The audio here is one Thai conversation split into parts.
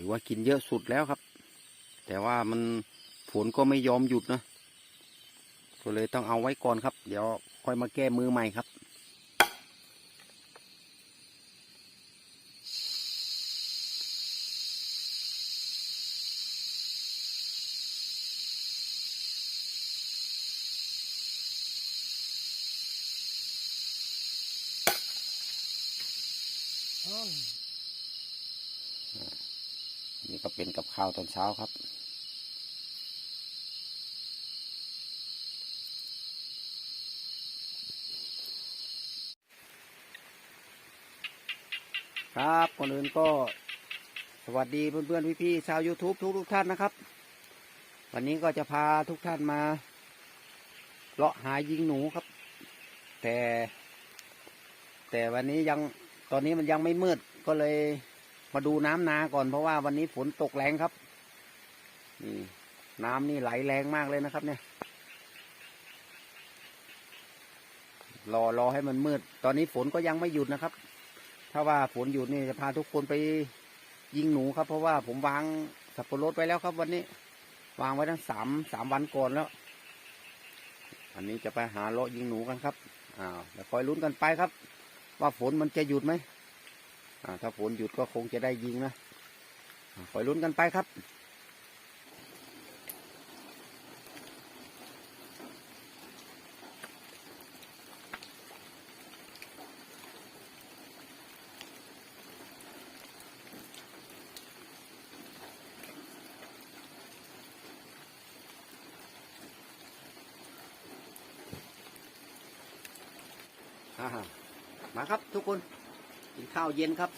ถือว่ากินเยอะสุดแล้วครับ แต่ว่ามันฝนก็ไม่ยอมหยุดนะก็เลยต้องเอาไว้ก่อนครับ เดี๋ยวค่อยมาแก้มือใหม่ครับ นี่ก็เป็นกับข้าวตอนเช้าครับ ครับก่อนอื่นก็สวัสดีเพื่อนๆพี่ๆชาว YouTube ทุกทุกๆท่านนะครับ วันนี้ก็จะพาทุกท่านมาเลาะหายิงหนูครับ แต่ แต่วันนี้ยังตอนนี้มันยังไม่มืดก็เลย มาดูน้ำนาก่อนเพราะว่าวันนี้ฝนตกแรงครับ นี่ น้ำนี่ไหลแรงมากเลยนะครับ เนี่ย รอรอให้มันมืด ตอนนี้ฝนก็ยังไม่หยุดนะครับ ถ้าว่าฝนหยุดนี่จะพาทุกคนไปยิงหนูครับ เพราะว่าผมวางสับปะรดไว้แล้วครับ วันนี้ วางไว้ทั้งสามสามวันก่อนแล้ว อันนี้จะไปหาเลาะยิงหนูกันครับอ้าวเดี๋ยวคอยลุ้นกันไปครับ ว่าฝนมันจะหยุดไหม ถ้าฝนหยุดก็คงจะได้ยิงนะคอยลุ้นกันไปครับมาครับทุกคน กินข้าวเย็นครับ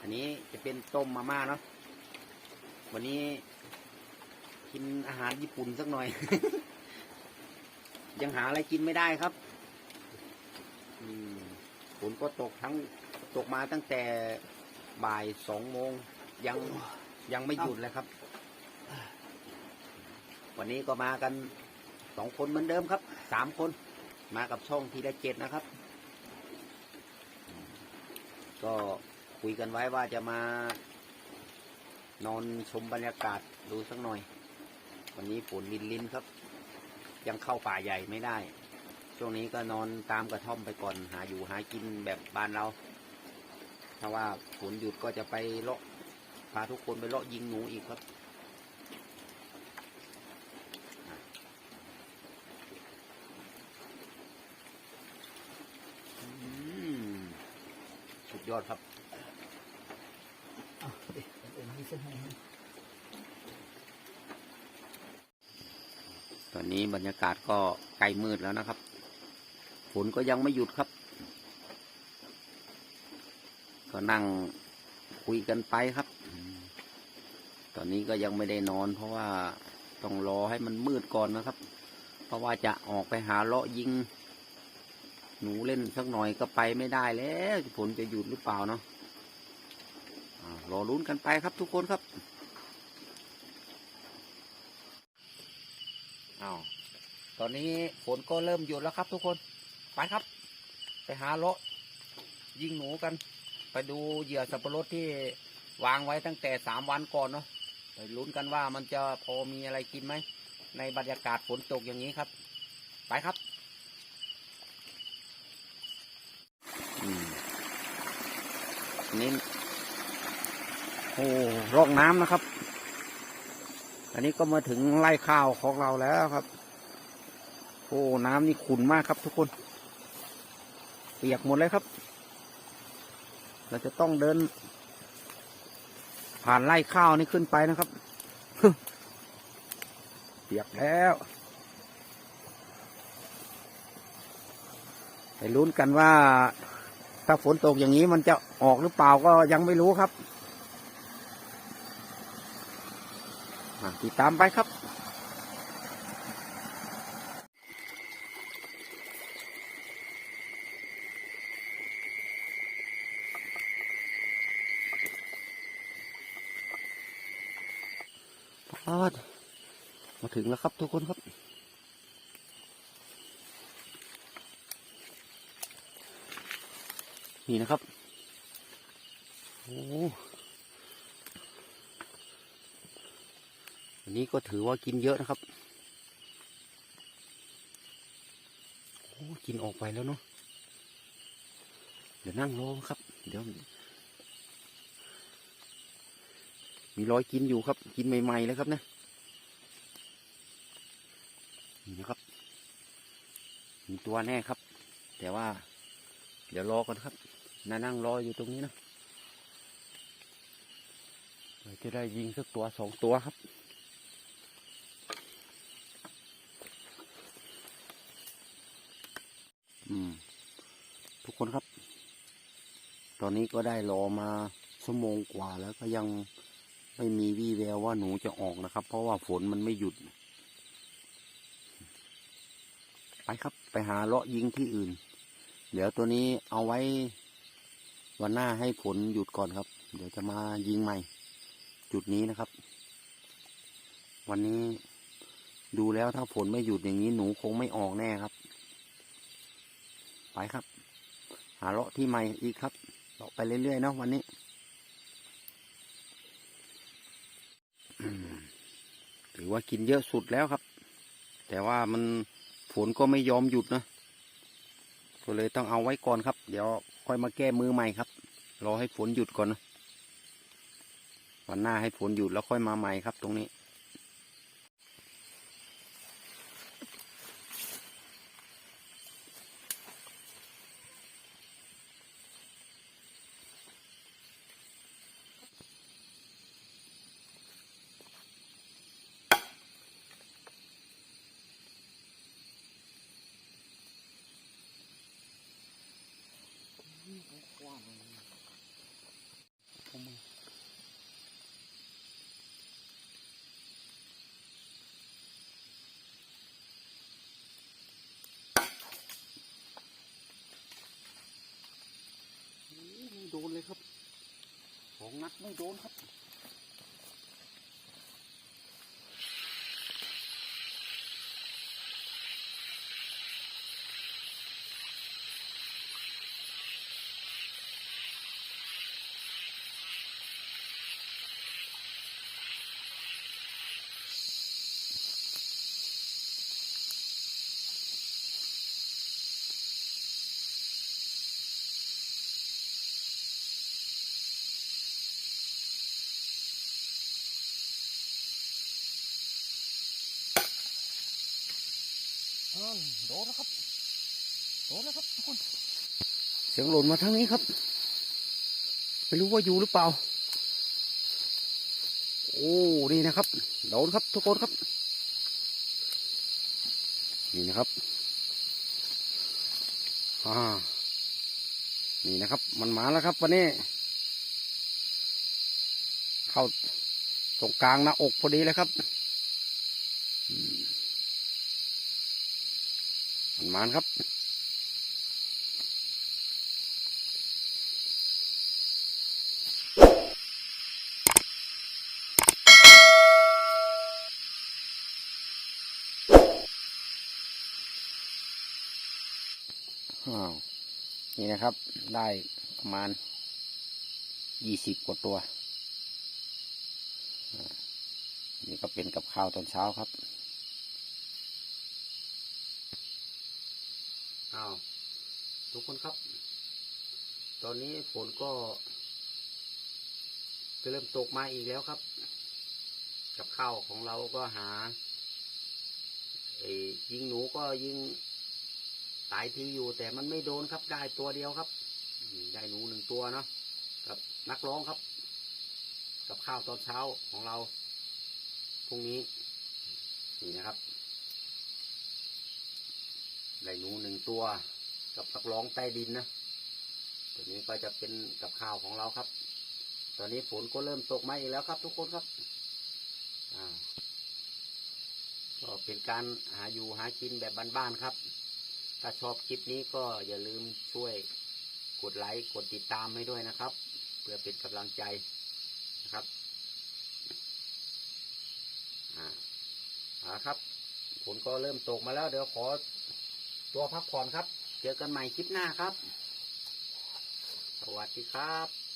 อันนี้จะเป็นต้มมาม่าเนาะวันนี้กินอาหารญี่ปุ่นสักหน่อย ยังหาอะไรกินไม่ได้ครับฝนก็ตกทั้งตกมาตั้งแต่บ่ายสองโมงยังยังไม่หยุดเลยครับ วันนี้ก็มากันสองคนเหมือนเดิมครับสามคน มากับช่องทีละเจ็ดนะครับ ก็คุยกันไว้ว่าจะมานอนชมบรรยากาศดูสักหน่อย วันนี้ฝนลินลินครับ ยังเข้าป่าใหญ่ไม่ได้ ช่วงนี้ก็นอนตามกระท่อมไปก่อนหาอยู่หากินแบบบ้านเรา ถ้าว่าฝนหยุดก็จะไปเลาะพาทุกคนไปเลาะยิงหนูอีกครับ อืมสุด ยอดครับตอนนี้บรรยากาศก็ใกล้มืดแล้วนะครับ ฝนก็ยังไม่หยุดครับ ก็นั่งคุยกันไปครับ ตอนนี้ก็ยังไม่ได้นอน เพราะว่าต้องรอให้มันมืดก่อนนะครับ เพราะว่าจะออกไปหาเลาะยิง หนูเล่นสักหน่อยก็ไปไม่ได้แล้วฝนจะหยุดหรือเปล่าเนาะรอลุ้นกันไปครับทุกคนครับอ้าวตอนนี้ฝนก็เริ่มหยุดแล้วครับทุกคน ไปครับ ไปหาเลาะยิงหนูกัน ไปดูเหยื่อสับปะรดที่วางไว้ตั้งแต่สามวันก่อนเนาะ ไปลุ้นกันว่ามันจะพอมีอะไรกินไหม ในบรรยากาศฝนตกอย่างนี้ครับ ไปครับ อืม นี่โอ้ร่องน้ำนะครับ อันนี้ก็มาถึงไร่ข้าวของเราแล้วครับ โอ้น้ำนี่ขุ่นมากครับทุกคน เปียกหมดเลยครับ เราจะต้องเดิน ผ่านไร่ข้าวนี่ขึ้นไปนะครับ เปียกแล้วไปลุ้นกันว่า ถ้าฝนตกอย่างนี้มันจะออกหรือเปล่าก็ยังไม่รู้ครับติดตามไปครับพอดมาถึงแล้วครับทุกคนครับ นี่นะครับโอ้อันนี้ก็ถือว่ากินเยอะนะครับโอ้กินออกไปแล้วเนาะเดี๋ยวนั่งรอครับ เดี๋ยว มีร้อยกินอยู่ครับ กินใหม่ๆเลยครับนะนี่นะครับมีตัวแน่ครับ แต่ว่า เดี๋ยวรอก่อนครับ น่านั่งรออยู่ตรงนี้นะเดี๋ยวจะได้ยิงสักตัวสองตัวครับ อืม ทุกคนครับ ตอนนี้ก็ได้รอมาชั่วโมงกว่าแล้วก็ยังไม่มีวี่แววว่าหนูจะออกนะครับ เพราะว่าฝนมันไม่หยุด ไปครับ ไปหาเลาะยิงที่อื่น เดี๋ยวตัวนี้เอาไว้ วันหน้าให้ฝนหยุดก่อนครับ เดี๋ยวจะมายิงใหม่ จุดนี้นะครับ วันนี้ดูแล้วถ้าฝนไม่หยุดอย่างนี้หนูคงไม่ออกแน่ครับ ไปครับ หาเลาะที่ใหม่อีกครับเลาะไปเรื่อยๆเนาะวันนี้ถือว่ากินเยอะสุดแล้วครับ แต่ว่ามันฝนก็ไม่ยอมหยุดนะ ก็เลยต้องเอาไว้ก่อนครับ เดี๋ยวค่อยมาแก้มือใหม่ครับ รอให้ฝนหยุดก่อนนะวันหน้าให้ฝนหยุดแล้วค่อยมาใหม่ครับตรงนี้ัดไม่โดนครับ โดนแล้วครับ โดนแล้วครับทุกคน เสียงหล่นมาทางนี้ครับ ไม่รู้ว่าอยู่หรือเปล่า โอ้ นี่นะครับ โดนครับทุกคนครับ นี่นะครับอ่านี่นะครับ มันมาแล้วครับวันนี้ เข้าตรงกลางหน้าอกพอดีเลยครับอืม มันมานครับอ้าวนี่นะครับ ได้ประมาณยี่สิบกว่าตัว นี่ก็เป็นกับข้าวตอนเช้าครับ อ้าวทุกคนครับ ตอนนี้ฝนก็จะเริ่มตกมาอีกแล้วครับ กับข้าวของเราก็หาไอ้ยิงหนูก็ยิงตายทีอยู่ แต่มันไม่โดนครับได้ตัวเดียวครับได้หนูหนึ่งตัวเนาะกับนักร้องครับ กับข้าวตอนเช้าของเราพรุ่งนี้นี่นะครับ ได้หนูหนึ่งตัว กับนักร้องใต้ดินนะตัวนี้ก็จะเป็นกับข้าวของเราครับ ตอนนี้ฝนก็เริ่มตกมาอีกแล้วครับ ทุกคนครับอ่าก็เป็นการหาอยู่หากินแบบบ้านๆครับ ถ้าชอบคลิปนี้ก็อย่าลืมช่วยกดไลค์กดติดตามให้ด้วยนะครับ เพื่อเป็นกำลังใจนะครับอ่าครับฝนก็เริ่มตกมาแล้ว เดี๋ยวขอ ตัวพักผ่อนครับ เจอกันใหม่คลิปหน้าครับ สวัสดีครับ